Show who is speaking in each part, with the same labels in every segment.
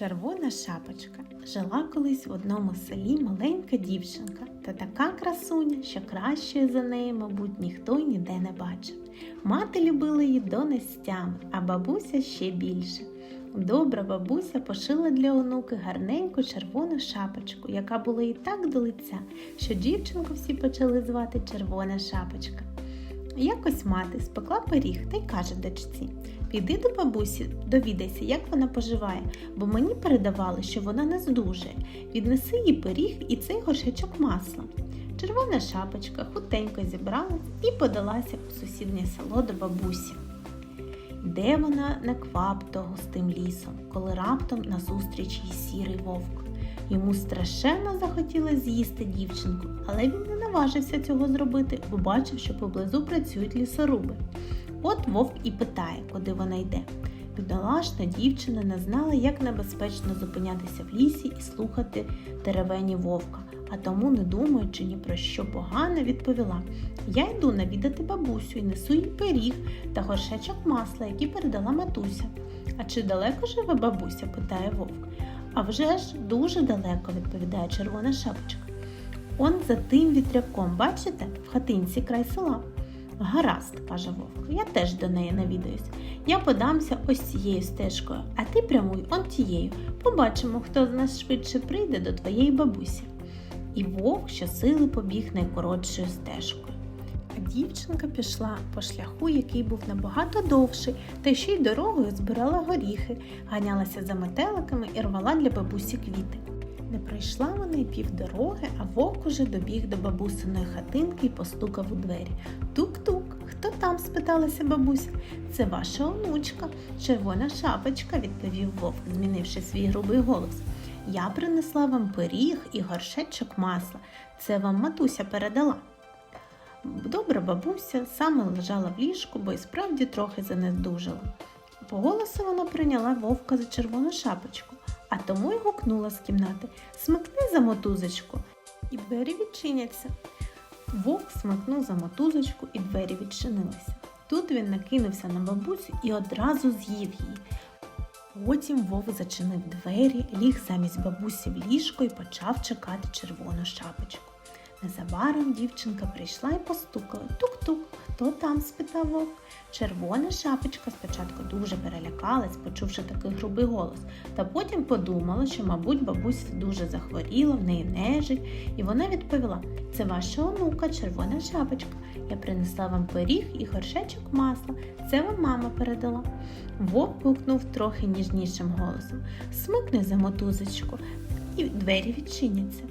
Speaker 1: Червона шапочка жила колись в одному селі маленька дівчинка та така красуня, що кращої за неї, мабуть, ніхто й ніде не бачив. Мати любила її донестями, а бабуся ще більше. Добра бабуся пошила для онуки гарненьку червону шапочку, яка була їй так до лиця, що дівчинку всі почали звати Червона шапочка. Якось мати спекла пиріг та й каже дочці: Піди до бабусі, довідайся, як вона поживає, бо мені передавали, що вона не здужує. Віднеси їй пиріг і цей горшечок масла. Червона шапочка хутенько зібралась і подалася у сусіднє село до бабусі. Йде вона неквапто густим лісом, коли раптом назустріч їй сірий вовк. Йому страшенно захотілося з'їсти дівчинку, але він не наважився цього зробити, бо бачив, що поблизу працюють лісоруби. От вовк і питає, куди вона йде. Бідолашна дівчина не знала, як небезпечно зупинятися в лісі і слухати теревені вовка, а тому, не думаючи ні про що погане, відповіла: Я йду навідати бабусю і несу їй пиріг та горшечок масла, які передала матуся. А чи далеко живе бабуся? питає вовк. А вже ж дуже далеко, відповідає червона шапочка. Он за тим вітряком, бачите, в хатинці край села. Гаразд, каже вовк, я теж до неї навідаюсь. Я подамся ось цією стежкою, а ти прямуй он тією. Побачимо, хто з нас швидше прийде до твоєї бабусі. І вовк щосили побіг найкоротшою стежкою. А дівчинка пішла по шляху, який був набагато довший, та ще й дорогою збирала горіхи, ганялася за метеликами і рвала для бабусі квіти. Не пройшла вона й півдороги, а вовк уже добіг до бабусиної хатинки і постукав у двері. Тук-тук, хто там? спиталася бабуся. Це ваша онучка, червона шапочка, відповів вовк, змінивши свій грубий голос. Я принесла вам пиріг і горшечок масла. Це вам матуся передала. Добра бабуся саме лежала в ліжку, бо й справді трохи занедужала. По голосу вона прийняла вовка за червону шапочку, а тому й гукнула з кімнати Смикни за мотузочку, і двері відчиняться. Вовк смикнув за мотузочку, і двері відчинилися. Тут він накинувся на бабусю і одразу з'їв її. Потім вовк зачинив двері, ліг замість бабусі в ліжко і почав чекати червону шапочку. Незабаром дівчинка прийшла і постукала. Тук-тук, хто там? спитав вовк. Червона шапочка спочатку дуже перелякалась, почувши такий грубий голос, та потім подумала, що, мабуть, бабуся дуже захворіла, в неї нежить, і вона відповіла: Це ваша онука, червона шапочка. Я принесла вам пиріг і горшечок масла. Це вам мама передала. Вовк гукнув трохи ніжнішим голосом. Смикни за мотузочку, і двері відчиняться.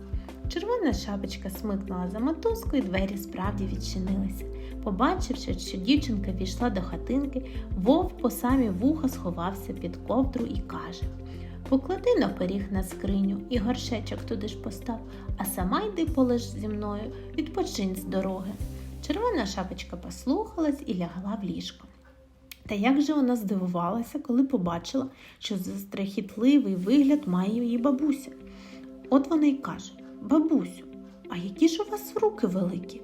Speaker 1: Червона шапочка смикнула за мотузку, і двері справді відчинилися. Побачивши, що дівчинка війшла до хатинки, вовк по самі вуха сховався під ковдру і каже Поклади на пиріг на скриню і горшечок туди ж постав, а сама йди полеж зі мною, відпочинь з дороги. Червона шапочка послухалась і лягла в ліжко. Та як же вона здивувалася, коли побачила, що за страхітливий вигляд має її бабуся. От вона й каже Бабусю, а які ж у вас руки великі?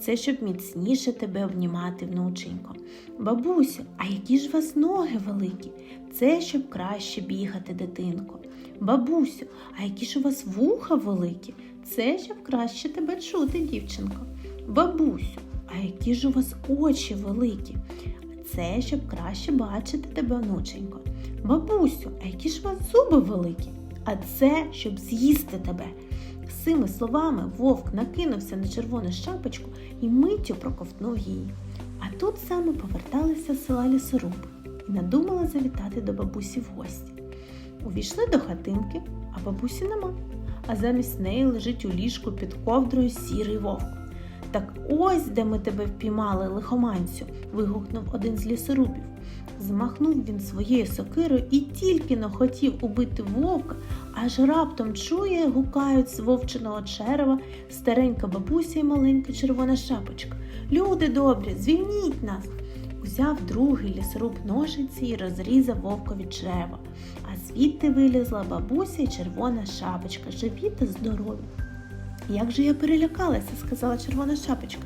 Speaker 1: Це щоб міцніше тебе обнімати, внученько. Бабусю, а які ж у вас ноги великі? Це щоб краще бігати, дитинко. Бабусю, а які ж у вас вуха великі? Це щоб краще тебе чути, дівчинко. Бабусю, а які ж у вас очі великі? Це щоб краще бачити тебе, внученько. Бабусю, а які ж у вас зуби великі? А це щоб з'їсти тебе. Цими словами вовк накинувся на червону шапочку і миттю проковтнув її. А тут саме поверталися з села лісоруби і надумали завітати до бабусі в гості. Увійшли до хатинки, а бабусі нема, а замість неї лежить у ліжку під ковдрою сірий вовк. Так ось де ми тебе впіймали, лихоманцю, вигукнув один з лісорубів. Змахнув він своєю сокирою і тільки но хотів убити вовка, аж раптом чує, гукають з вовчиного черева старенька бабуся і маленька червона шапочка. Люди добрі, звільніть нас. Узяв другий лісоруб ножиці і розрізав вовкові чрево, а звідти вилізла бабуся і червона шапочка, живі та здорові. Як же я перелякалася, сказала червона шапочка,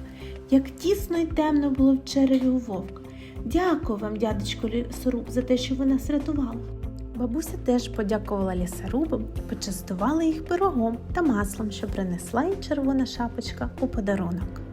Speaker 1: як тісно й темно було в череві у вовка. Дякую вам, дядечко лісоруб, за те, що ви нас рятували. Бабуся теж подякувала лісорубам і почастувала їх пирогом та маслом, що принесла їй червона шапочка у подарунок.